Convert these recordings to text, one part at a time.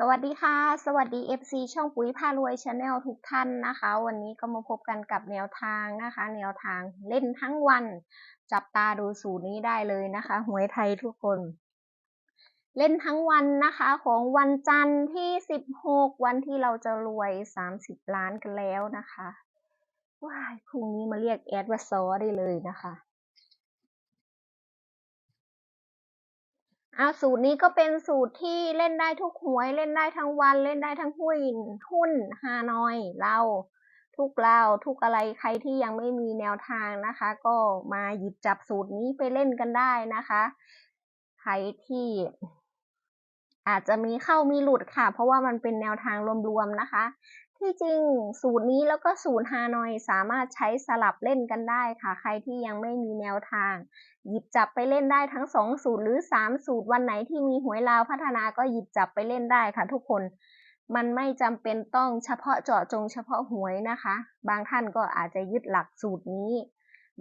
สวัสดีค่ะ สวัสดี FC ช่องปุ๋ยพารวยชาแนลทุกท่านนะคะ วันนี้ก็มาพบกันกับแนวทางนะคะ แนวทางเล่นทั้งวัน จับตาดูสูตรนี้ได้เลยนะคะหวยไทยทุกคน เล่นทั้งวันนะคะของวันจันทร์ที่ 16 วันที่เราจะรวย 30 ล้านกันแล้วนะคะว้ายพรุ่งนี้มาเรียกแอดว่าซอได้เลยนะคะ อาสูตรนี้ก็เป็นสูตรที่เล่นได้ทุกหวย เล่นได้ทั้งวัน เล่นได้ทั้งหุ้นหุ้นฮานอยเราทุกเราทุกอะไรใครที่ยังไม่มีแนวทางนะคะ ก็มาหยิบจับสูตรนี้ไปเล่นกันได้นะคะ ใครที่อาจจะมีเข้ามีหลุดค่ะ เพราะว่ามันเป็นแนวทางรวมๆนะคะ ที่จริงสูตรนี้แล้วก็สูตรฮานอยสามารถใช้สลับเล่นกันได้ค่ะ ใครที่ยังไม่มีแนวทาง หยิบจับไปเล่นได้ทั้งสองสูตรหรือสามสูตรวันไหนที่มีหวยลาวพัฒนาก็หยิบจับไปเล่นได้ค่ะทุกคนมันไม่จำเป็นต้องเฉพาะเจาะจงเฉพาะหวยนะคะ บางท่านก็อาจจะยึดหลักสูตรนี้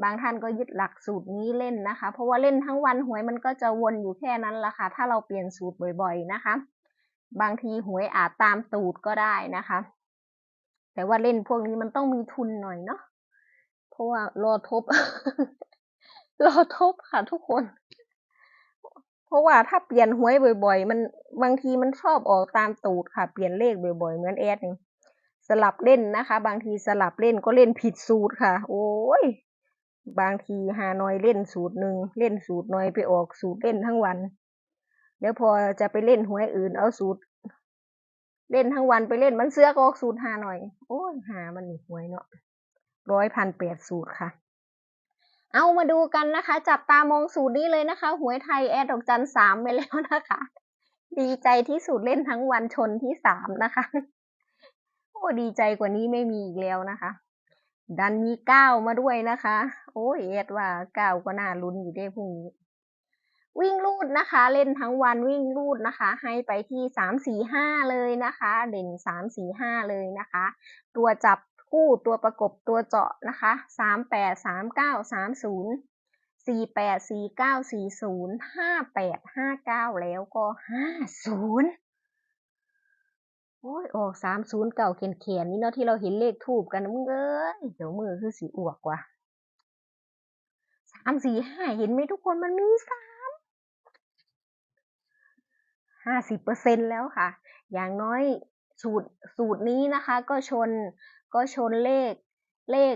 บางท่านก็ยึดหลักสูตรนี้เล่นนะคะ เพราะว่าเล่นทั้งวันหวยมันก็จะวนอยู่แค่นั้นละค่ะ ถ้าเราเปลี่ยนสูตรบ่อย ๆนะคะ บางทีหวยอาจตามตูดก็ได้นะคะ แต่ว่าเล่นพวกนี้มันต้องมีทุนหน่อยเนาะเพราะว่ารอทบ รอทบค่ะทุกคน เพราะว่าถ้าเปลี่ยนหวยบ่อย ๆ มันบางทีมันชอบออกตามตูดค่ะเปลี่ยนเลขบ่อยๆ เหมือนแอดนี่สลับเล่นนะคะ บางทีสลับเล่นก็เล่นผิดสูตรค่ะ โอ้ยบางทีหาน้อยเล่นสูตรหนึ่งเล่นสูตรน้อยไปออกสูตรเล่นทั้งวันเดี๋ยวพอจะไปเล่นหวยอื่นเอาสูตร เล่นทั้งวันไปเล่นมันเสื้อก็ออกสูตรหาหน่อย โอ้ยหามันหวยเนาะร้อยพันแปดสูตรค่ะ เอามาดูกันนะคะ จับตามองสูตรนี้เลยนะคะ หวยไทยแอดดอกจันสามไปแล้วนะคะ ดีใจที่สุดเล่นทั้งวันชนที่สามนะคะ โอ้ดีใจกว่านี้ไม่มีอีกแล้วนะคะ ดันมีเก้ามาด้วยนะคะ โอ้ยแอดว่าเก้าก็น่าลุ้นอยู่ได้พรุ่งนี้ วิ่งรูดนะคะ เล่นทั้งวันวิ่งรูดนะคะ ให้ไปที่สามสี่ห้าเลยนะคะ เด่นสามสี่ห้าเลยนะคะ ตัวจับคู่ตัวประกบตัวเจาะนะคะสามแปดสามเก้าสามศูนย์สี่แปดสี่เก้าสี่ศูนย์ห้าแปดห้าเก้าแล้วก็ห้าศูนย์โอ้ยออกสามศูนย์เก่าเขียนเขียนนี่เนาะที่เราเห็นเลขทูบกันมึงเอ้ยเดี๋ยวมือคือสีอวกว่ะสามสี่ห้าเห็นไหมทุกคนมันมีสาม ห้าสิบเปอร์เซ็นแล้วค่ะ อย่างน้อยสูตรสูตรนี้นะคะก็ชนก็ชนเลขเลข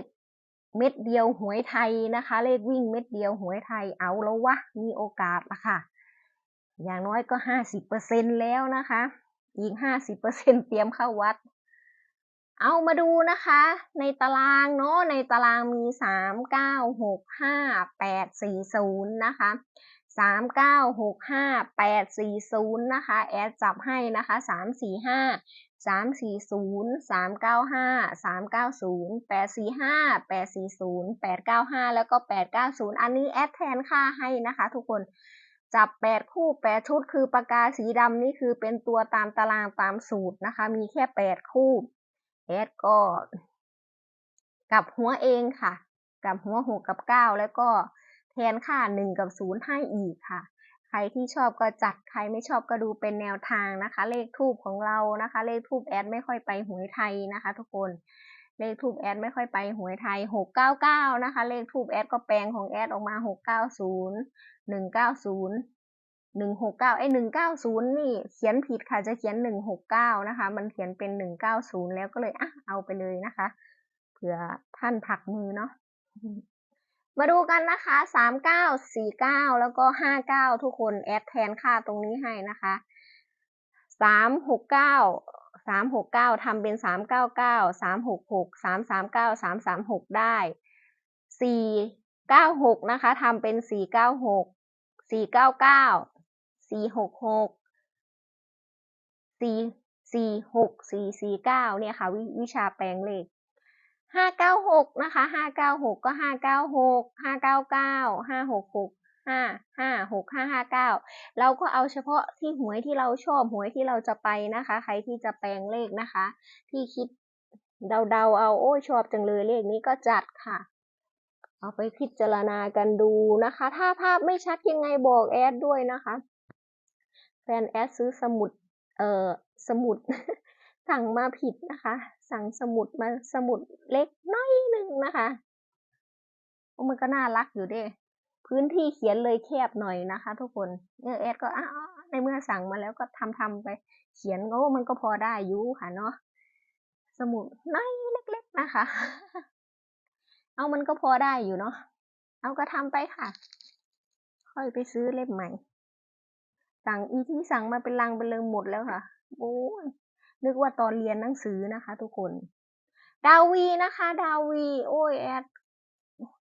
เม็ดเดียวหวยไทยนะคะ เลขวิ่งเม็ดเดียวหวยไทยเอาแล้ววะมีโอกาสละค่ะ อย่างน้อยก็ห้าสิบเปอร์เซ็นแล้วนะคะ อีกห้าสิบเปอร์เซ็นเตรียมเข้าวัด เอามาดูนะคะ ในตารางเนาะในตารางมีสามเก้าหกห้าแปดสี่ศูนย์นะคะ สามเก้าหกห้าแปดสี่ศูนย์นะคะ แอดจับให้นะคะสามสี่ห้าสามสี่ศูนย์สามเก้าห้าสามเก้าศูนย์แปดสี่ห้าแปดสี่ศูนย์แปดเก้าห้าแล้วก็แปดเก้าศูนย์อันนี้แอดแทนค่าให้นะคะ ทุกคนจับแปดคู่แปดชุดคือปากกาสีดำนี่คือเป็นตัวตามตารางตามสูตรนะคะ มีแค่แปดคู่แอดก็กับหัวเองค่ะ กับหัวหกกับเก้าแล้วก็ แทนค่าหนึ่งกับศูนย์ให้อีกค่ะ ใครที่ชอบก็จัดใครไม่ชอบก็ดูเป็นแนวทางนะคะ เลขทูบของเรานะคะ เลขทูบแอดไม่ค่อยไปหวยไทยนะคะ ทุกคนเลขทูบแอดไม่ค่อยไปหวยไทยหกเก้าเก้านะคะ เลขทูบแอดก็แปลงของแอดออกมาหกเก้าศูนย์หนึ่งเก้าศูนย์หนึ่งหกเก้าไอหนึ่งเก้าศูนย์นี่เขียนผิดค่ะจะเขียนหนึ่งหกเก้านะคะ มันเขียนเป็นหนึ่งเก้าศูนย์แล้วก็เลยอะเอาไปเลยนะคะ เผื่อท่านผักมือเนาะ มาดูกันนะคะสามเก้าสี่เก้าแล้วก็ห้าเก้าทุกคนแอดแทนค่าตรงนี้ให้นะคะสามหกเก้าสามหกเก้าทำเป็นสามเก้าเก้าสามหกหกสามสามเก้าสามสามหกได้สี่เก้าหกนะคะทำเป็นสี่เก้าหกสี่เก้าเก้าสี่หกหกสี่สี่หกสี่สี่เก้าเนี่ยค่ะววิชาแปลงเลข ห้าเก้าหกนะคะห้าเก้าหกก็ห้าเก้าหกห้าเก้าเก้าห้าหกหกห้าห้าหกห้าห้าเก้าเราก็เอาเฉพาะที่หวยที่เราชอบหวยที่เราจะไปนะคะ ใครที่จะแปลงเลขนะคะ ที่คิดเดาๆเอาโอ้ชอบจังเลยเลขนี้ก็จัดค่ะ เอาไปพิจารณากันดูนะคะ ถ้าภาพไม่ชัดยังไงบอกแอดด้วยนะคะแฟนแอดซื้อสมุดเอ่อสมุดสั่งมาผิดนะคะ สั่งสมุดมาสมุดเล็กน้อยหนึ่งนะคะโอ้มันก็น่ารักอยู่ด้พื้นที่เขียนเลยแคบหน่อยนะคะ ทุกคนเนี่ยแอดก็อ้าในเมื่อสั่งมาแล้วก็ทำทำไป เขียนก็มันก็พอได้อยู่ค่ะเนาะสมุดน้อยเล็ก ๆนะคะ เอามันก็พอได้อยู่เนาะเอาก็ทำไปค่ะ ค่อยไปซื้อเล่มใหม่ สั่งอีที่สั่งมาเป็นลังเป็นเริงหมดแล้วค่ะโอ้ย นึกว่าตอนเรียนหนังสือนะคะ ทุกคน ดาวีนะคะ ดาวี โอ้ยแอด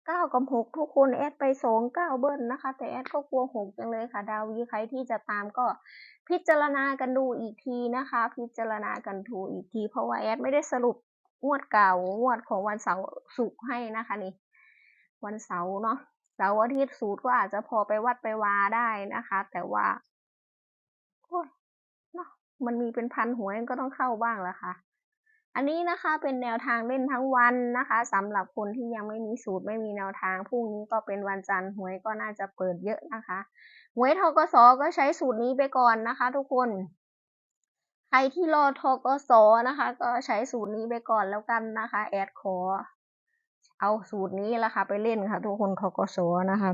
เก้ากับหกทุกคนแอดไปสองเก้าเบิ้ลนะคะ แต่แอดก็กลัวหกจังเลยค่ะ ดาวีใครที่จะตามก็พิจารณากันดูอีกทีนะคะ พิจารณากันดูอีกที เพราะว่าแอดไม่ได้สรุปงวดเก่างวดของวันเสาร์สุกร์ให้นะคะนี่ วันเสาร์เนาะเสาร์อาทิตย์สูตรก็อาจจะพอไปวัดไปวาได้นะคะ แต่ว่า มันมีเป็นพันหวยก็ต้องเข้าบ้างละค่ะ อันนี้นะคะเป็นแนวทางเล่นทั้งวันนะคะสำหรับคนที่ยังไม่มีสูตรไม่มีแนวทางพรุ่งนี้ก็เป็นวันจันทร์หวยก็น่าจะเปิดเยอะนะคะหวยทกสก็ใช้สูตรนี้ไปก่อนนะคะ ทุกคนใครที่รอทกสนะคะ ก็ใช้สูตรนี้ไปก่อนแล้วกันนะคะ แอดขอ เอาสูตรนี้ละค่ะไปเล่นค่ะ ทุกคนทกสนะคะ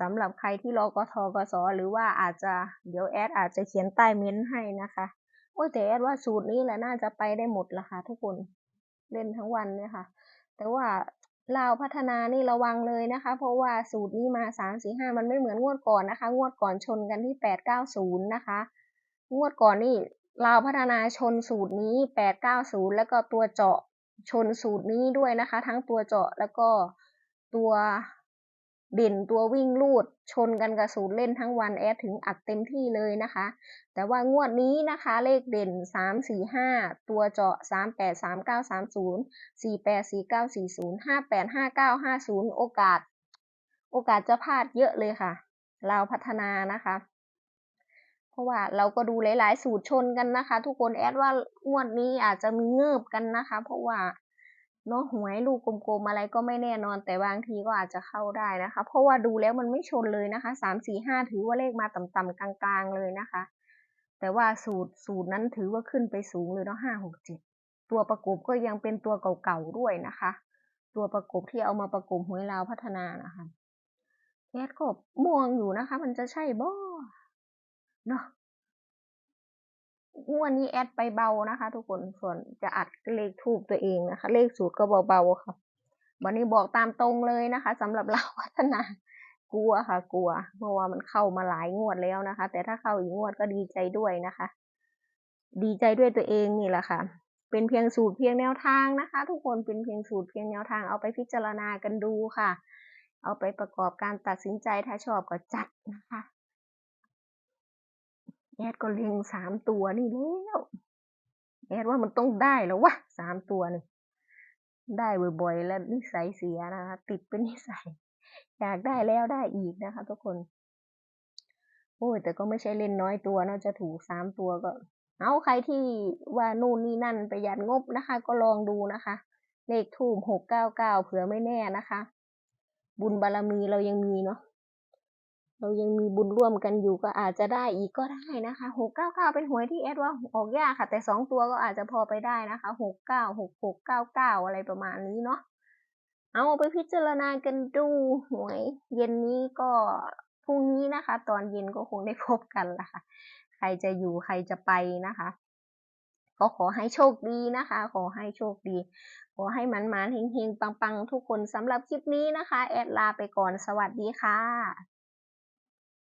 สำหรับใครที่รอกทกสหรือว่าอาจจะเดี๋ยวแอดอาจจะเขียนใต้เม้นให้นะคะโอ้แต่แอดว่าสูตรนี้แหละน่าจะไปได้หมดละค่ะทุกคนเล่นทั้งวันเนี่ยค่ะ แต่ว่าลาวพัฒนานี่ระวังเลยนะคะ เพราะว่าสูตรนี้มาสามสี่ห้ามันไม่เหมือนงวดก่อนนะคะ งวดก่อนชนกันที่แปดเก้าศูนย์นะคะ งวดก่อนนี่ลาวพัฒนาชนสูตรนี้แปดเก้าศูนย์แล้วก็ตัวเจาะชนสูตรนี้ด้วยนะคะ ทั้งตัวเจาะแล้วก็ตัว เด่นตัววิ่งลูดชนกันกับสูตรเล่นทั้งวันแอดถึงอัดเต็มที่เลยนะคะ แต่ว่างวดนี้นะคะเลขเด่นสามสี่ห้าตัวเจาะสามแปดสามเก้าสามศูนย์สี่แปดสี่เก้าสี่ศูนย์ห้าแปดห้าเก้าห้าศูนย์โอกาส โอกาสจะพลาดเยอะเลยค่ะ เราพัฒนานะคะ เพราะว่าเราก็ดูหลาย ๆ สูตรชนกันนะคะ ทุกคนแอดว่างวดนี้อาจจะมีเงิบกันนะคะ เพราะว่า เนาะหวยลูกกลมๆอะไรก็ไม่แน่นอน แต่บางทีก็อาจจะเข้าได้นะคะ เพราะว่าดูแล้วมันไม่ชนเลยนะคะสามสี่ห้าถือว่าเลขมาต่ำๆกลางๆเลยนะคะ แต่ว่าสูตรสูตรนั้นถือว่าขึ้นไปสูงเลยเนาะห้าหกเจ็ดตัวประกบก็ยังเป็นตัวเก่าๆด้วยนะคะ ตัวประกบที่เอามาประกบหวยลาวพัฒนานะคะแคทก็มองอยู่นะคะ มันจะใช่บ่เนาะ งวดนี้แอดไปเบานะคะ ทุกคนส่วนจะอัดเลขทูบตัวเองนะคะ เลขสูตรก็เบาๆค่ะวันนี้บอกตามตรงเลยนะคะสำหรับเราพัฒนากลัวค่ะ กลัว เพราะว่ามันเข้ามาหลายงวดแล้วนะคะ แต่ถ้าเข้าอีกงวดก็ดีใจด้วยนะคะ ดีใจด้วยตัวเองนี่แหละค่ะ เป็นเพียงสูตรเพียงแนวทางนะคะ ทุกคนเป็นเพียงสูตรเพียงแนวทางเอาไปพิจารณากันดูค่ะ เอาไปประกอบการตัดสินใจถ้าชอบก็จัดนะคะ แอดก็เล็งสามตัวนี่แล้วแอดว่ามันต้องได้แล้ววะสามตัวนี่ได้บ่อยๆ แล้วนิสัยเสียนะคะ ติดเป็นนิสัย อยากได้แล้วได้อีกนะคะ ทุกคน โอ้ยแต่ก็ไม่ใช่เล่นน้อยตัวนะจะถูกสามตัวก็ เอาใครที่ว่านู่นนี่นั่นประหยัดงบนะคะ ก็ลองดูนะคะ เลขทูบหกเก้าเก้าเผื่อไม่แน่นะคะ บุญบารรมีเรายังมีเนาะ เรายังมีบุญร่วมกันอยู่ก็อาจจะได้อีกก็ได้นะคะหกเก้าเก้าเป็นหวยที่แอดว่าออกยากค่ะ แต่สองตัวก็อาจจะพอไปได้นะคะหกเก้าหกหกเก้าเก้าอะไรประมาณนี้เนาะเอาไปพิจารณากันดูหวย เย็นนี้ก็พรุ่งนี้นะคะ ตอนเย็นก็คงได้พบกันละค่ะ ใครจะอยู่ใครจะไปนะคะก็ขอให้โชคดีนะคะ ขอให้โชคดี ขอให้มันมันเฮงๆ ปังๆ ทุกคนสำหรับคลิปนี้นะคะ แอดลาไปก่อนสวัสดีค่ะ